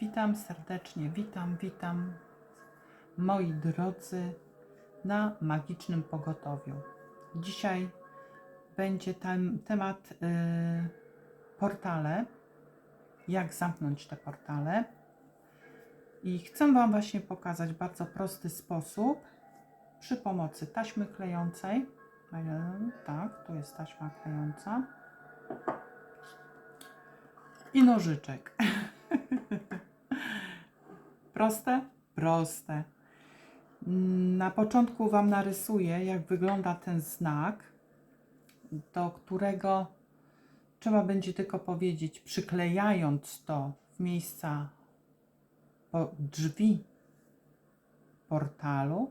Witam serdecznie, witam, witam moi drodzy na magicznym pogotowiu. Dzisiaj będzie tam temat y, portale, jak zamknąć te portale. I chcę Wam właśnie pokazać bardzo prosty sposób przy pomocy taśmy klejącej. Tak, tu jest taśma klejąca. I nożyczek. Proste? Proste. Na początku Wam narysuję, jak wygląda ten znak, do którego trzeba będzie tylko powiedzieć, przyklejając to w miejsca drzwi portalu,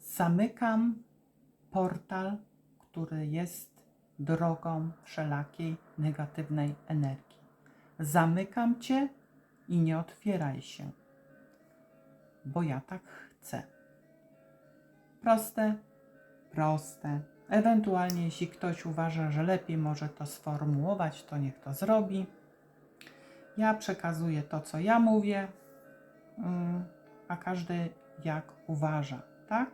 zamykam portal, który jest drogą wszelakiej negatywnej energii. Zamykam cię i nie otwieraj się, bo ja tak chcę. Proste, proste. Ewentualnie, jeśli ktoś uważa, że lepiej może to sformułować, to niech to zrobi. Ja przekazuję to, co ja mówię, mm, a każdy jak uważa, tak?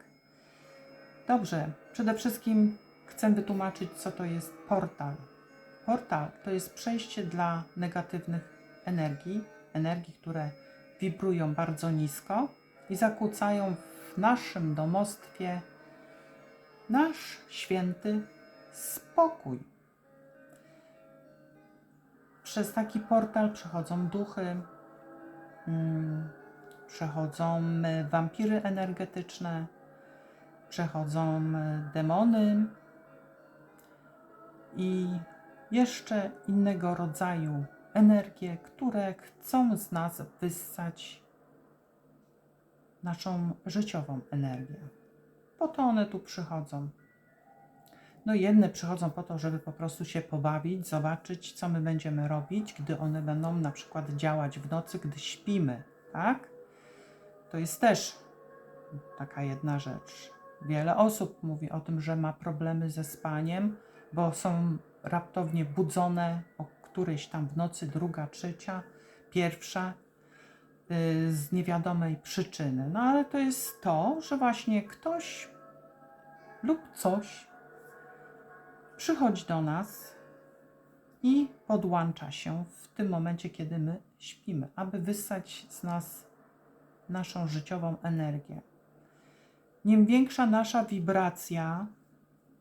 Dobrze, przede wszystkim chcę wytłumaczyć, co to jest portal. Portal to jest przejście dla negatywnych energii, energii, które wibrują bardzo nisko i zakłócają w naszym domostwie nasz święty spokój. Przez taki portal przechodzą duchy, mm, przechodzą wampiry energetyczne, przechodzą demony i jeszcze innego rodzaju energie, które chcą z nas wyssać naszą życiową energię. Po to one tu przychodzą. No jedne przychodzą po to, żeby po prostu się pobawić, zobaczyć, co my będziemy robić, gdy one będą na przykład działać w nocy, gdy śpimy, tak? To jest też taka jedna rzecz. Wiele osób mówi o tym, że ma problemy ze spaniem, bo są raptownie budzone o którejś tam w nocy, druga, trzecia, pierwsza, y, z niewiadomej przyczyny. No ale to jest to, że właśnie ktoś lub coś przychodzi do nas i podłącza się w tym momencie, kiedy my śpimy, aby wyssać z nas naszą życiową energię. Im większa nasza wibracja,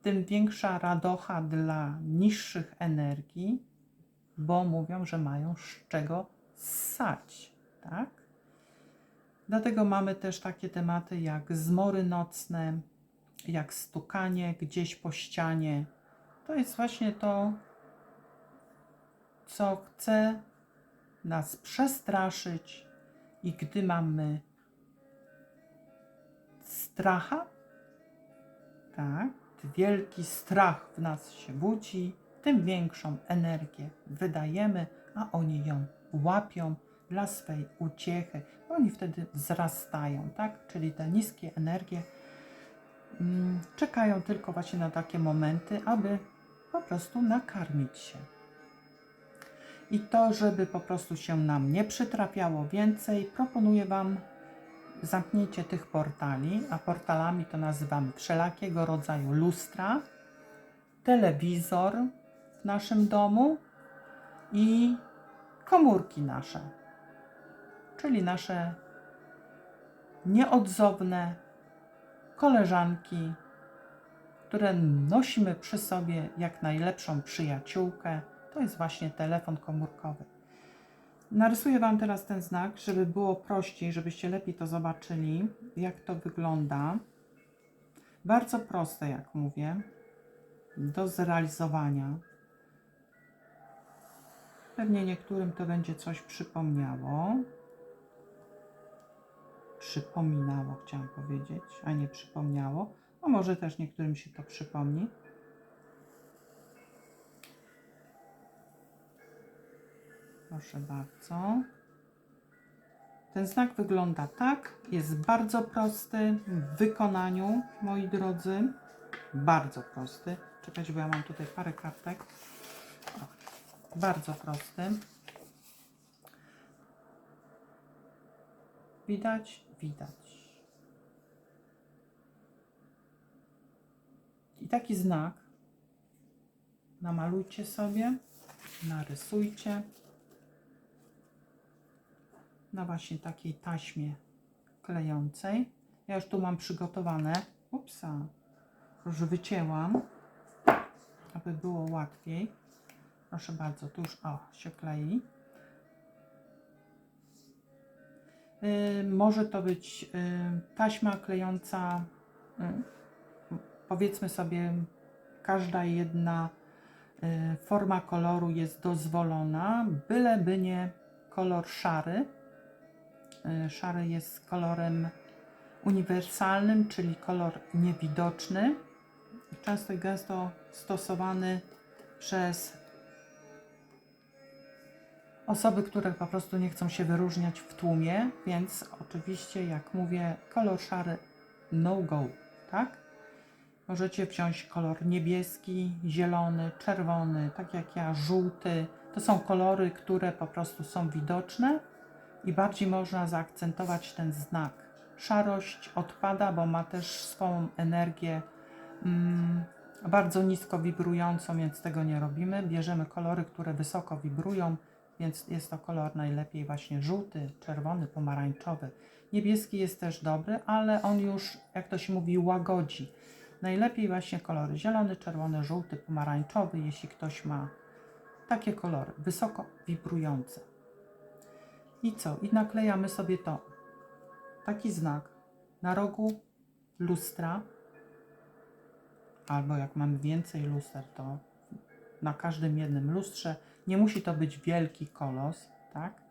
tym większa radocha dla niższych energii, bo mówią, że mają z czego ssać, tak? Dlatego mamy też takie tematy jak zmory nocne, jak stukanie gdzieś po ścianie. To jest właśnie to, co chce nas przestraszyć i gdy mamy stracha, tak, wielki strach w nas się budzi, tym większą energię wydajemy, a oni ją łapią dla swej uciechy. Oni wtedy wzrastają, tak? Czyli te niskie energie mm, czekają tylko właśnie na takie momenty, aby po prostu nakarmić się. I to, żeby po prostu się nam nie przytrafiało więcej, proponuję Wam zamknięcie tych portali, a portalami to nazywamy wszelakiego rodzaju lustra, telewizor naszym domu i komórki nasze, czyli nasze nieodzowne koleżanki, które nosimy przy sobie jak najlepszą przyjaciółkę. To jest właśnie telefon komórkowy. Narysuję Wam teraz ten znak, żeby było prościej, żebyście lepiej to zobaczyli, jak to wygląda. Bardzo proste, jak mówię, do zrealizowania. Pewnie niektórym to będzie coś przypomniało. Przypominało, chciałam powiedzieć, a nie przypomniało. A może też niektórym się to przypomni. Proszę bardzo. Ten znak wygląda tak. Jest bardzo prosty w wykonaniu, moi drodzy. Bardzo prosty. Czekajcie, bo ja mam tutaj parę kartek. Bardzo prosty. Widać? Widać. I taki znak namalujcie sobie, narysujcie na właśnie takiej taśmie klejącej. Ja już tu mam przygotowane. Upsa. Już wycięłam, aby było łatwiej. Proszę bardzo, tu już o, się klei. Y, może to być y, taśma klejąca, y, powiedzmy sobie, każda jedna forma koloru jest dozwolona, byleby nie kolor szary. Szary jest kolorem uniwersalnym, czyli kolor niewidoczny. Często i gęsto stosowany przez osoby, które po prostu nie chcą się wyróżniać w tłumie, więc oczywiście, jak mówię, kolor szary no go, tak? Możecie wziąć kolor niebieski, zielony, czerwony, tak jak ja, żółty. To są kolory, które po prostu są widoczne i bardziej można zaakcentować ten znak. Szarość odpada, bo ma też swoją energię mm, bardzo nisko wibrującą, więc tego nie robimy. Bierzemy kolory, które wysoko wibrują, więc jest to kolor najlepiej właśnie żółty, czerwony, pomarańczowy. Niebieski jest też dobry, ale on już, jak to się mówi, łagodzi. Najlepiej właśnie kolory zielony, czerwony, żółty, pomarańczowy, jeśli ktoś ma takie kolory, wysoko wibrujące. I co? I naklejamy sobie to. Taki znak na rogu lustra, albo jak mamy więcej luster, to na każdym jednym lustrze. Nie musi to być wielki kolos, tak?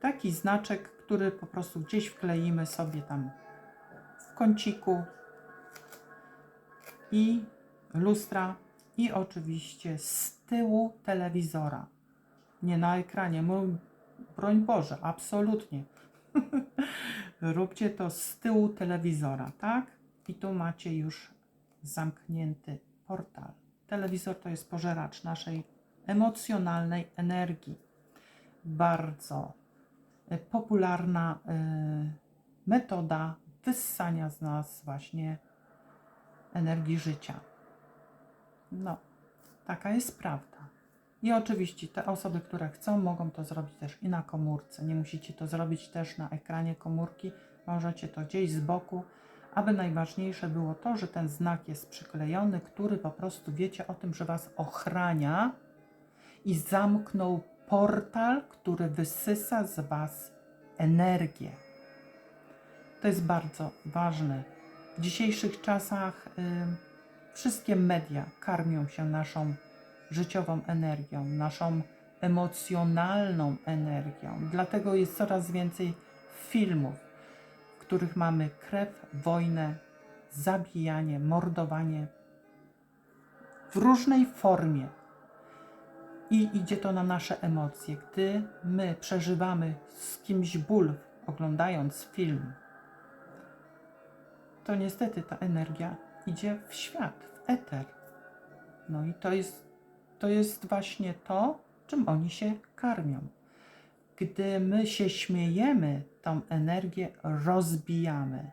Taki znaczek, który po prostu gdzieś wkleimy sobie tam w kąciku i lustra i oczywiście z tyłu telewizora. Nie na ekranie, broń Boże, absolutnie. Róbcie to z tyłu telewizora, tak? I tu macie już zamknięty portal. Telewizor to jest pożeracz naszej emocjonalnej energii. Bardzo e, popularna e, metoda wyssania z nas właśnie energii życia. No, taka jest prawda. I oczywiście te osoby, które chcą, mogą to zrobić też i na komórce. Nie musicie to zrobić też na ekranie komórki. Możecie to gdzieś z boku, aby najważniejsze było to, że ten znak jest przyklejony, który po prostu wiecie o tym, że Was ochrania i zamknął portal, który wysysa z Was energię. To jest bardzo ważne. W dzisiejszych czasach y, wszystkie media karmią się naszą życiową energią, naszą emocjonalną energią. Dlatego jest coraz więcej filmów, w których mamy krew, wojnę, zabijanie, mordowanie w różnej formie. I idzie to na nasze emocje. Gdy my przeżywamy z kimś ból, oglądając film, to niestety ta energia idzie w świat, w eter. No i to jest, to jest właśnie to, czym oni się karmią. Gdy my się śmiejemy, tą energię rozbijamy.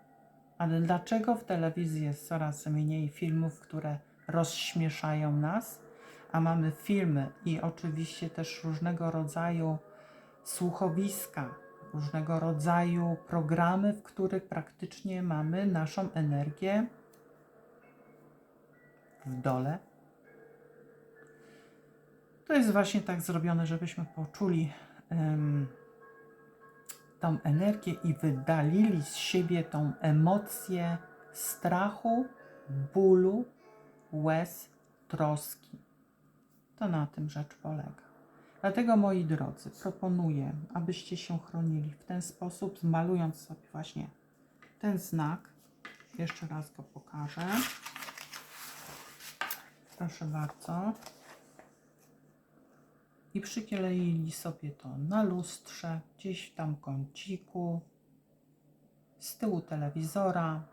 Ale dlaczego w telewizji jest coraz mniej filmów, które rozśmieszają nas, a mamy filmy i oczywiście też różnego rodzaju słuchowiska, różnego rodzaju programy, w których praktycznie mamy naszą energię w dole. To jest właśnie tak zrobione, żebyśmy poczuli em, tą energię i wydalili z siebie tą emocję strachu, bólu, łez, troski. To na tym rzecz polega. Dlatego, moi drodzy, proponuję, abyście się chronili w ten sposób, zmalując sobie właśnie ten znak. Jeszcze raz go pokażę. Proszę bardzo. I przykleili sobie to na lustrze, gdzieś w tam kąciku, z tyłu telewizora,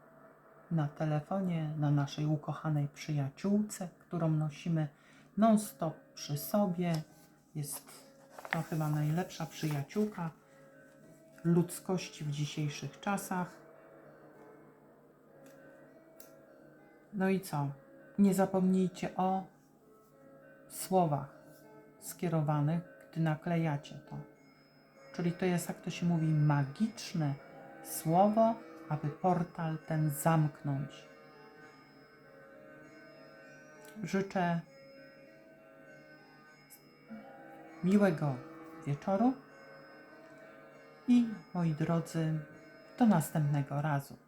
na telefonie, na naszej ukochanej przyjaciółce, którą nosimy non-stop przy sobie. Jest to chyba najlepsza przyjaciółka, ludzkości w dzisiejszych czasach. No i co? Nie zapomnijcie o słowach skierowanych, gdy naklejacie to. Czyli to jest, jak to się mówi, magiczne słowo, aby portal ten zamknąć. Życzę miłego wieczoru i moi drodzy, do następnego razu.